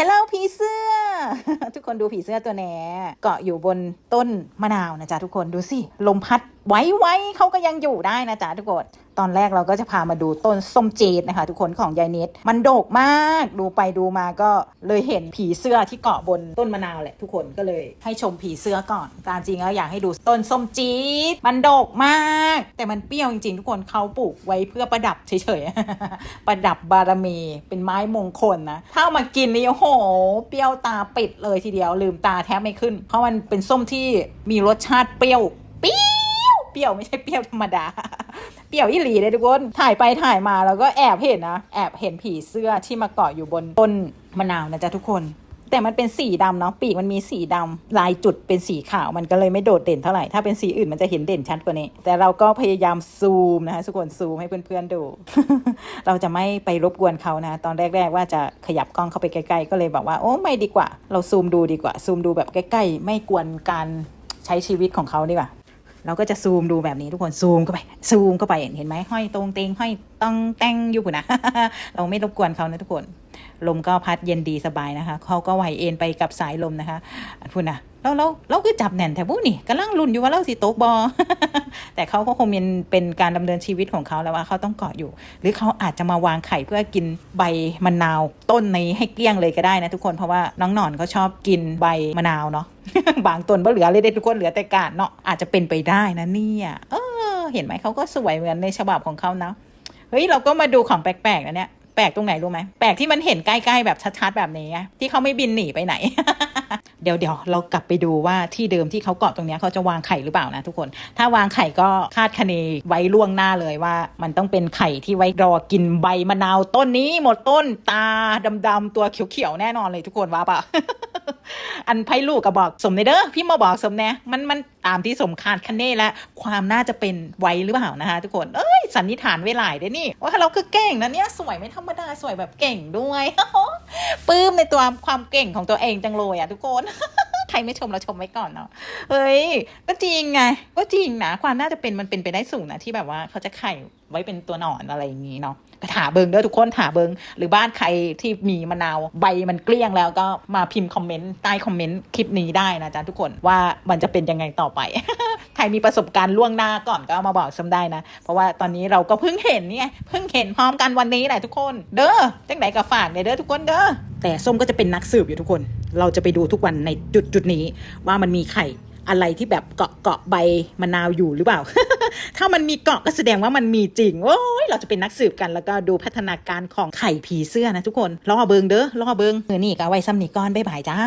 ฮลโลผีเสื้อ ทุกคนดูผีเสื้อตัวแหนเกาะอยู่บนต้นมะนาวนะจ๊ะทุกคนดูสิ ลมพัด ไว้ไว้เขาก็ยังอยู่ได้นะจ๊ะทุกคนตอนแรกเราก็จะพามาดูต้นส้มเจดนะคะ ทุกคนของยายเนตมันโดกมากดูไปดูมาก็เลยเห็นผีเสื้อที่เกาะบนต้นมะนาวแหละทุกคนก็เลยให้ชมผีเสื้อก่อนตามจริงแล้วอยากให้ดูต้นส้มจีดมันโดกมาก แต่มันเปรี้ยวจริงๆทุกคนเขาปลูกไว้เพื่อประดับเฉยๆประดับบารมีเป็นไม้มงคลนะถ้ามากินนี่โอ้โห เปรี้ยวตาปิดเลยทีเดียวลืมตาแทบไม่ขึ้น เพราะมันเป็นส้มที่มีรสชาติเปรี้ยว รี้ยวเปรี้ยวไม่ใช่เปรี้ยวธรรมดา เปรี้ยวอีหลีเลยทุกคนถ่ายไปถ่ายมาแล้วก็แอบเห็นนะแอบเห็นผีเสื้อที่มาเกาะอยู่บนต้นมะนาวนะจ๊ะทุกคน แต่มันเป็นสีดำเนาะปีกมันมีสีดำลายจุดเป็นสีขาวมันก็เลยไม่โดดเด่นเท่าไหร่ถ้าเป็นสีอื่นมันจะเห็นเด่นชัดกว่านี้ แต่เราก็พยายามซูมนะคะทุกคนซูมให้เพื่อนๆดู เราจะไม่ไปรบกวนเขานะ ตอนแรก ๆ ว่าจะขยับกล้องเข้าไปใกล้ๆก็เลยบอกว่าโอ้ไม่ดีกว่า เราซูมดูดีกว่า ซูมดูแบบใกล้ ๆ ไม่กวนการใช้ชีวิตของเขาดีกว่า เราก็จะซูมดูแบบนี้ทุกคนซูมเข้าไปซูมเข้าไปเห็นไหมห้อยตรงเตงห้อยต้องแต่งอยู่ปุ่นนะ เราไม่รบกวนเขานะทุกคน ลมก็พัดเย็นดีสบายนะคะเขาก็ไหวเอ็นไปกับสายลมนะคะพูดนะแล้วเราเราคือจับแน่นแต่พวกนี่กำลังลุ้นอยู่ว่าเราสิโต๊กบอ แต่เขาก็คงเป็นเป็นการดำเนินชีวิตของเขาแล้วว่าเขาต้องเกาะอยู่ หรือเขาอาจจะมาวางไข่เพื่อกินใบมะนาวต้นนี้ให้เกลี้ยงเลยก็ได้นะทุกคนเพราะว่าน้องหนอนเขาชอบกินใบมะนาวเนาะบางต้นก็เหลือเลยได้ทุกคนเหลือแต่กาดเนาะอาจจะเป็นไปได้นะเนี่ยเออ เห็นไหมเขาก็สวยเหมือนในฉบับของเขานะเฮ้ยเราก็มาดูของแปลกๆนะเนี่ย แปลกตรงไหนรู้ไหมแปลกที่มันเห็นใกล้ๆแบบชัดๆแบบนี้ที่เขาไม่บินหนีไปไหน เดี๋ยวเดี๋ยวเรากลับไปดูว่าที่เดิมที่เขาเกาะตรงนี้เขาจะวางไข่หรือเปล่านะทุกคน ถ้าวางไข่ก็คาดคะเนไว้ล่วงหน้าเลยว่า มันต้องเป็นไข่ที่ไว้รอกินใบมะนาวต้นนี้หมดต้นตาดำๆตัวเขียวๆแน่นอนเลยทุกคนว่าปะ อันไพ่ลูกก็บอกสมในเด้อพี่มาบอกสมแน่มันมันตามที่สมคาดคะเนและ ความน่าจะเป็นไว้หรือเปล่านะคะ ทุกคนเอ้ยสันนิษฐานไว้หลายเด้นี่ว่าเราคือเก่งนะเนี่ยสวยไม่ธรรมดาสวยแบบเก่งด้วยปื้มในตัวความเก่งของตัวเองจังเลยอะทุกคน ใครไม่ชมเราชมไว้ก่อนเนาะเฮ้ย ก็จริงไง ก็จริงนะความน่าจะเป็นมันเป็นไปได้สูงนะที่แบบว่าเขาจะไข่ไว้เป็นตัวหนอนอะไรอย่างนี้เนาะก็ถาเบิงเด้อทุกคนถาเบิง หรือบ้านใครที่มีมะนาวใบมันเกลี้ยงแล้วก็มาพิมพ์คอมเมนต์ใต้คอมเมนต์คลิปนี้ได้นะจ๊ะทุกคนว่ามันจะเป็นยังไงต่อไป ใครมีประสบการณ์ล่วงหน้าก่อนก็มาบอกซ้ำได้นะ เพราะว่าตอนนี้เราก็เพิ่งเห็นเนี่ยเพิ่งเห็นพร้อมกันวันนี้แหละทุกคน เด้อจังไหนก็ฝากเด้อทุกคนเด้อ แต่ส้มก็จะเป็นนักสืบอยู่ทุกคน เราจะไปดูทุกวันในจุดจุดนี้ ว่ามันมีไข่อะไรที่แบบเกาะเกาะใบมะนาวอยู่หรือเปล่า ถ้ามันมีเกาะก็แสดงว่ามันมีจริง โอ้ย เราจะเป็นนักสืบกันแล้วก็ดูพัฒนาการของไข่ผีเสื้อนะทุกคน รอเบิงเด้อ รอเบิงเออนี่ก็เอาไว้ซ้ำนี่ก้อนบ๊ายบายจ้า